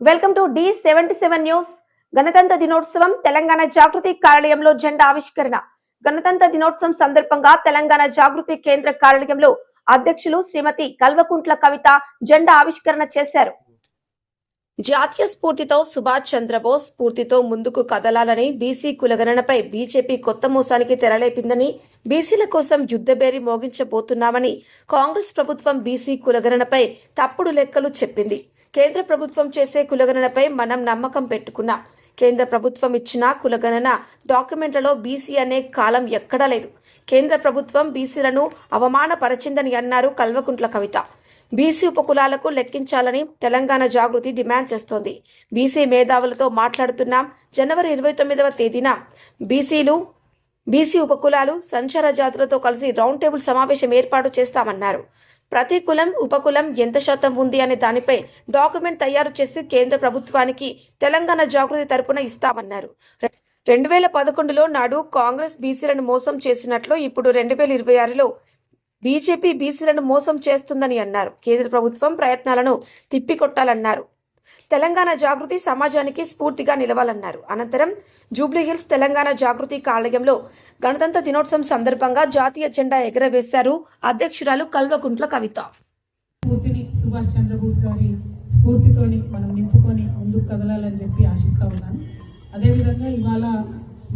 Welcome to the seventy seven news. గణతంత్ర దినోత్సవం తెలంగాణ జాగృతి కార్యాలయంలో జెండా ఆవిష్కరణ. గణతంత్ర దినోత్సవం సందర్భంగా తెలంగాణ జాగృతి కేంద్ర కార్యాలయంలో అధ్యక్షులు శ్రీమతి కల్వకుంట్ల కవిత జెండా ఆవిష్కరణ చేశారు. జాతీయ స్ఫూర్తితో సుభాష్ చంద్రబోస్ స్ఫూర్తితో ముందుకు కదలాలని బీసీ కులగణనపై బీజేపీ కొత్త మోసానికి తెరలేపిందని బీసీల కోసం యుద్ధబేరి మోగించబోతున్నామని కాంగ్రెస్ ప్రభుత్వం బీసీ కులగణనపై తప్పుడు లెక్కలు చెప్పింది. కేంద్ర ప్రభుత్వం చేసే కులగణనపై మనం నమ్మకం పెట్టుకున్నాం. కేంద్ర ప్రభుత్వం ఇచ్చిన కులగణన డాక్యుమెంట్లలో బీసీ అనే కాలం ఎక్కడా లేదు. కేంద్ర ప్రభుత్వం బీసీలను అవమానపరచిందని అన్నారు కల్వకుంట్ల కవిత. బీసీ ఉపకులాలకు లెక్కించాలని తెలంగాణ జాగృతి డిమాండ్ చేస్తోంది. బీసీ మేధావులతో మాట్లాడుతున్నాం. జనవరి ఇరవై తొమ్మిదవ తేదీన బీసీలు బీసీ ఉపకులాలు సంచార జాతులతో కలిసి రౌండ్ టేబుల్ సమావేశం ఏర్పాటు చేస్తామన్నారు. ప్రతి కులం ఉపకులం ఎంత శాతం ఉంది అనే దానిపై డాక్యుమెంట్ తయారు చేసి కేంద్ర ప్రభుత్వానికి తెలంగాణ జాగృతి తరపున ఇస్తామన్నారు. రెండు వేల పదకొండులో నాడు కాంగ్రెస్ బీసీలను మోసం చేసినట్లు ఇప్పుడు రెండు వేల ఇరవై ఆరులో బీజేపీ బీసీలను మోసం చేస్తుందని అన్నారు. కేంద్ర ప్రభుత్వం ప్రయత్నాలను తిప్పికొట్టాలన్నారు. తెలంగాణ జాగృతి సమాజానికి స్ఫూర్తిగా నిలవాలన్నారు. అనంతరం జూబ్లీహిల్స్ తెలంగాణ జాగృతి కార్యాలయంలో గణతంత్ర దినోత్సవం సందర్భంగా జాతీయ జెండా ఎగరవేశారు అధ్యక్షురాలు కల్వకుంట్ల కవిత. స్ఫూర్తిని సుభాష్ చంద్రబోస్ గారి స్ఫూర్తితోని మనం నింపుకొని ముందుకు కదలాలని చెప్పి ఆశిస్తా ఉన్నాను. అదేవిధంగా ఇవాళ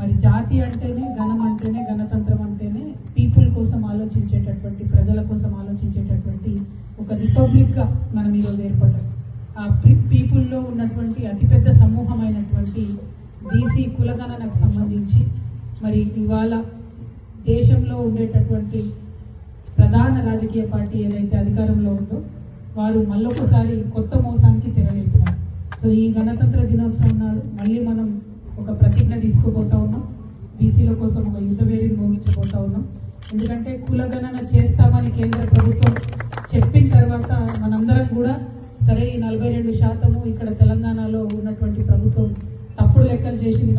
మరి జాతి అంటేనే గణం అంటేనే గణతంత్రం అంటేనే పీపుల్ కోసం ఆలోచించేటటువంటి ప్రజల కోసం ఆలోచించేటటువంటి ఒక రిపబ్లిక్గా మనం ఈరోజు ఏర్పడ్డాం. ఆ పీపుల్లో ఉన్నటువంటి అతిపెద్ద సమూహమైనటువంటి బీసీ కులగణనకు సంబంధించి మరి ఇవాళ దేశంలో ఉండేటటువంటి ప్రధాన రాజకీయ పార్టీ ఏదైతే అధికారంలో ఉందో వారు మళ్ళొకసారి కొత్త మోసానికి తెరలేపుతారు సో ఈ గణతంత్ర దినోత్సవం నాడు మళ్ళీ మనం ఒక ప్రతిజ్ఞ తీసుకోబోతా ఉన్నాం. బీసీల కోసం ఒక యుద్ధ వేడిని మోగించబోతా ఉన్నాం. ఎందుకంటే కులగణన చేస్తామని కేంద్ర ప్రభుత్వం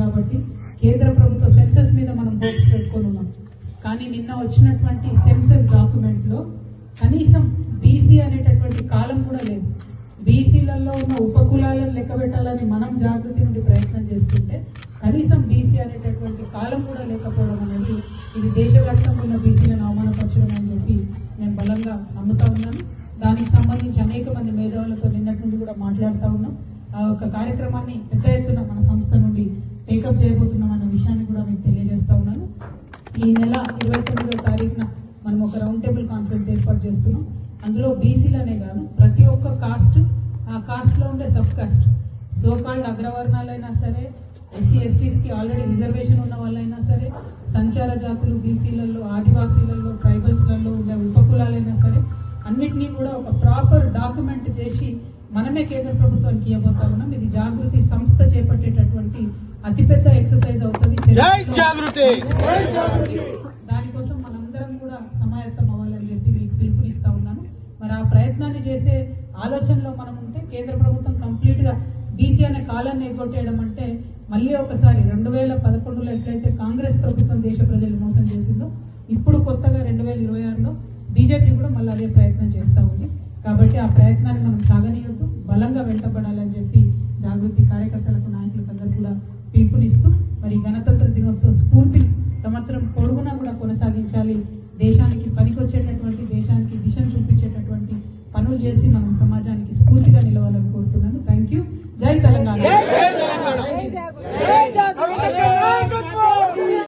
కాబట్టి కేంద్ర ప్రభుత్వ సెన్సెస్ మీద మనం హోప్స్ పెట్టుకొని ఉన్నాం. కానీ నిన్న వచ్చినటువంటి సెన్సెస్ డాక్యుమెంట్లో కనీసం బీసీ అనేటటువంటి కాలం కూడా లేదు. బీసీలలో ఉన్న ఉపకులాలను లెక్క పెట్టాలని మనం జాగృతి నుండి ప్రయత్నం చేస్తుంటే కనీసం బీసీ అనేటటువంటి కాలం కూడా లేకపోవడం అనేది ఇది దేశవ్యాప్తంగా ఉన్న బీసీలను అవమానపరచడం అని చెప్పి నేను బలంగా నమ్ముతా ఉన్నాను. దానికి సంబంధించి అనేక మంది మేధావులతో నిన్నటి నుండి కూడా మాట్లాడుతూ ఉన్నాం. ఆ యొక్క కార్యక్రమాన్ని పెద్ద ఎత్తున మన సంస్థ నుండి టేకప్ చేయబోతున్నాం అన్న విషయాన్ని కూడా మీకు తెలియజేస్తా ఉన్నాను. ఈ నెల ఇరవై తొమ్మిదో తారీఖున మనం ఒక రౌండ్ టేబుల్ కాన్ఫరెన్స్ ఏర్పాటు చేస్తున్నాం. అందులో బీసీలనే కాదు ప్రతి ఒక్క కాస్ట్ ఆ కాస్ట్లో ఉండే సబ్ కాస్ట్. సో కాల్డ్ అగ్రవర్ణాలైనా సరే ఎస్సీ ఎస్టీస్కి ఆల్రెడీ రిజర్వేషన్ ఉన్న వాళ్ళైనా సరే సంచార జాతులు బీసీలలో ఆదివాసీలలో ట్రైబల్స్లలో ఉండే ఉపకులాలైనా సరే అన్నిటినీ కూడా ఒక ప్రాపర్ డాక్యుమెంట్ చేసి మనమే కేంద్ర ప్రభుత్వానికి ఇవ్వబోతా ఉన్నాం. ఇది జాగృతి సంస్థ చేపట్టేటటువంటి అతిపెద్ద ఎక్సర్సైజ్ అవుతుంది. దానికోసం మనందరం కూడా సమాయత్తం అవ్వాలని చెప్పి మీకు పిలుపునిస్తా ఉన్నాను. మరి ఆ ప్రయత్నాన్ని చేసే ఆలోచనలో మనం ఉంటే కేంద్ర ప్రభుత్వం కంప్లీట్గా బీసీ అనే కాలాన్ని ఎగ్గొట్టేయడం అంటే మళ్ళీ ఒకసారి రెండు వేల పదకొండులో ఎట్లయితే కాంగ్రెస్ ప్రభుత్వం దేశ ప్రజలు మోసం చేసిందో ఇప్పుడు కొత్తగా రెండు వేల ఇరవై ఆరులో బీజేపీ కూడా మళ్ళీ అదే ప్రయత్నం చేస్తూ ఉంది. కాబట్టి ఆ ప్రయత్నాన్ని మనం సాగనీయొద్దు. బలంగా వెంటబడాలని చెప్పి otra, por alguna